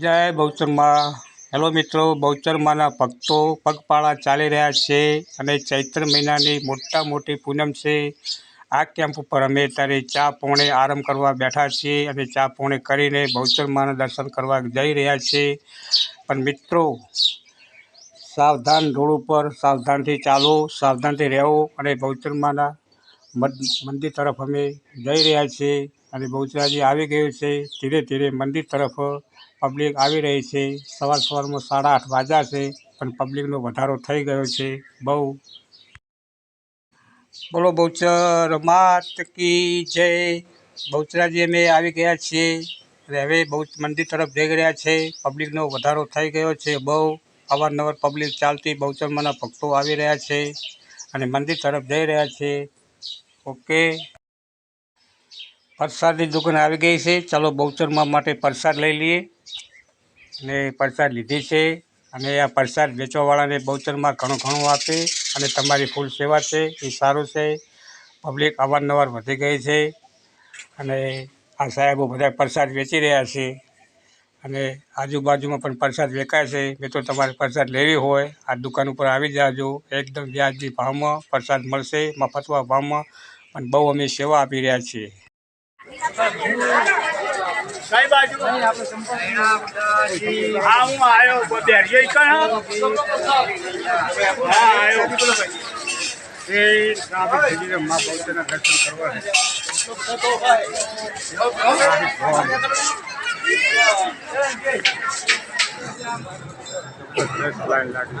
જય બહુચરમાં. હેલો મિત્રો, બહુચરમાના ભક્તો પગપાળા ચાલી રહ્યા છે અને ચૈત્ર મહિનાની મોટા મોટી પૂનમ છે. આ કેમ્પ ઉપર અમે અત્યારે ચા પોણે આરામ કરવા બેઠા છીએ અને ચા પોણે કરીને બહુચરમાના દર્શન કરવા જઈ રહ્યા છીએ પણ મિત્રો, સાવધાન રોડ ઉપર સાવધાનથી ચાલો, સાવધાનથી રહેવો અને બહુચરમાના મદ- મંદિર તરફ અમે જઈ રહ્યા છીએ. અને બહુચરાજી આવી ગયું છે. ધીરે ધીરે મંદિર તરફ પબ્લિક આવી રહી છે. સવાર સવારમાં સાડા આઠ વાગ્યા છે, પણ પબ્લિકનો વધારો થઈ ગયો છે. બહુ. બોલો બહુચર માત કી જય. બહુચરાજી અમે આવી ગયા છીએ. અને હવે બહુ મંદિર તરફ જઈ રહ્યા છે. પબ્લિકનો વધારો થઈ ગયો છે. બહુ. અવારનવાર પબ્લિક ચાલતી બહુચરમાંના ભક્તો આવી રહ્યા છે. અને મંદિર તરફ જઈ રહ્યા છે. ઓકે પ્રસાદની દુકાન આવી ગઈ છે. ચાલો બહુચરમાં માટે પ્રસાદ લઈ લઈએ. અને પ્રસાદ લીધી છે અને આ પ્રસાદ વેચવાવાળાને બહુચરમાં ઘણું ઘણું આપે અને તમારી ફૂલ સેવા છે, એ સારું છે. પબ્લિક અવારનવાર વધી ગઈ છે અને આ સાહેબો બધા પ્રસાદ વેચી રહ્યા છે અને આજુબાજુમાં પણ પ્રસાદ વેચાય છે. મેં તો તમારે પ્રસાદ લેવી હોય, આ દુકાન ઉપર આવી જાજો. એકદમ વ્યાજબી ભાવમાં પ્રસાદ મળશે મફતવા ભાવમાં, પણ બહુ અમે સેવા આપી રહ્યા છીએ. કઈ બાજુ? હા, હું આવ્યો બેઠજો હા? આવ્યો એ ટ્રાફિક મા માં દર્શન કરવા. લાગી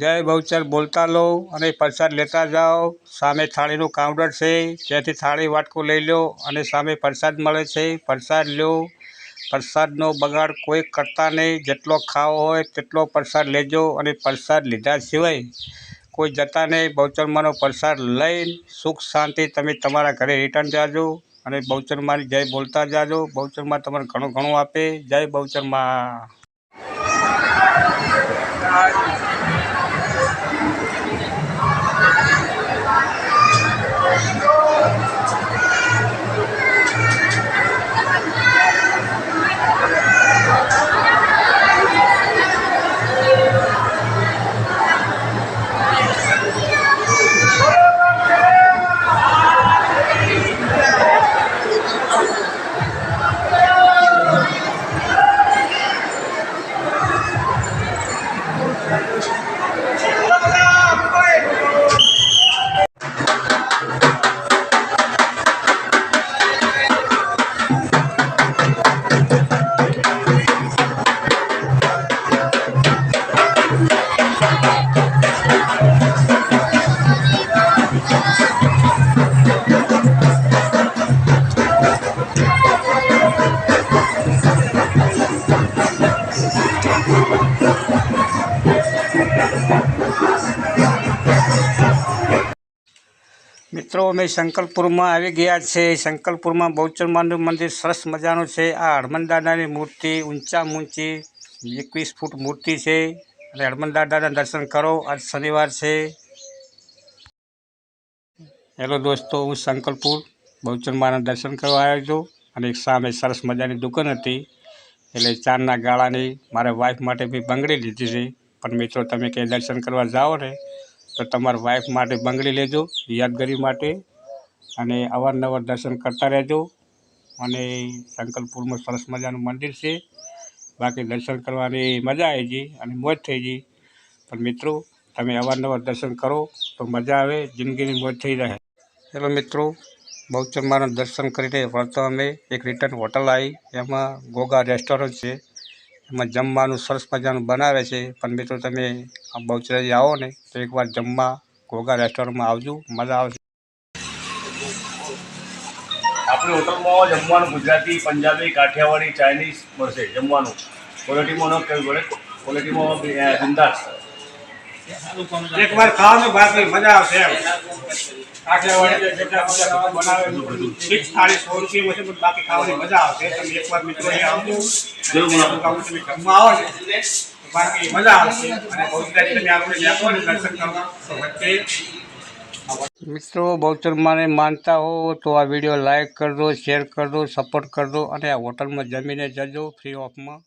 જય ભવચર બોલતા લો અને પ્રસાદ લેતા જાઓ. સામે થાળીનું કાઉન્ટર છે, ત્યાંથી થાળી વાટકો લઈ લો અને સામે પ્રસાદ મળે છે. પ્રસાદ લો. પ્રસાદનો બગાડ કોઈ કરતા નહીં. જેટલો ખાવો હોય તેટલો પ્રસાદ લેજો અને પ્રસાદ લીધા સિવાય કોઈ જતા નહીં. બહુચરમાનો પ્રસાદ લઈને સુખ શાંતિ તમે તમારા ઘરે રિટર્ન જાજો અને બહુચરમાની જય બોલતા જાજો. બહુચરમાં તમને ઘણું ઘણું આપે. જય બહુચરમાં. મિત્રો, અમે શંકલપુરમાં આવી ગયા છે. શંકલપુરમાં બહુચરમાનું મંદિર સરસ મજાનું છે. આ હનુમાન દાદાની મૂર્તિ ઊંચા ઊંચી એકવીસ ફૂટ મૂર્તિ છે. અને હનુમાન દાદાના દર્શન કરો. આજ શનિવાર છે. હેલો દોસ્તો, હું શંકલપુર બહુચરમાના દર્શન કરવા આવ્યો છું. અને સામે સરસ મજાની દુકાન હતી. એટલે ચારના ગાળાની મારા વાઈફ માટે બી બંગડી લીધી છે. પણ મિત્રો, તમે ક્યાંય દર્શન કરવા જાઓ ને તો તમારા વાઈફ માટે બંગડી લેજો, યાદગીરી માટે અને અવારનવાર દર્શન કરતા રહેજો. અને શંકરપુરમાં સરસ મજાનું મંદિર છે. બાકી દર્શન કરવાની મજા આવી ગઈ અને મોજ થઈ ગઈ. પણ મિત્રો, તમે અવારનવાર દર્શન કરો તો મજા આવે, જિંદગીની મોજ થઈ રહે. ચલો મિત્રો બહુચરમાના દર્શન કરીને વળતા અમે એક રિટર્ન હોટલ આવી. એમાં ગોગા રેસ્ટોરન્ટ છે. એમાં જમવાનું સરસ મજાનું બનાવે છે. પણ મિત્રો, તમે આ બહુચરાજી આવો ને તો એકવાર જમવા ગોગા રેસ્ટોરન્ટમાં આવજો. મજા આવશે. આપણી હોટલમાં જમવાનું ગુજરાતી પંજાબી કાઠિયાવાડી ચાઇનીઝ મળશે જમવાનું. ક્વોલિટીમાં ન કહેવું પડે. ક્વોલિટીમાં બી, અ, બિંદાસ એકવાર ખાવાનું નહીં મજા આવશે એમ. કાઠિયાવાડી બનાવેલું બધું ફિક્સ થાળી સો રૂપિયા છે પણ બાકી ખાવાની મજા આવશે. તમે એકવાર મિત્રો આવજો. જરૂર તમે જમવા આવો ને. બાકી મજા આવશે. અને ગુજરાતી તમે આપણે ને દર્શન કરવા વચ્ચે મિત્રો બહુચરમાને માનતા હો તો આ વીડિયો લાઈક કરજો શેર કરજો સપોર્ટ કરજો અને આ હોટલમાં જમીને જજો ફ્રી ઓફમાં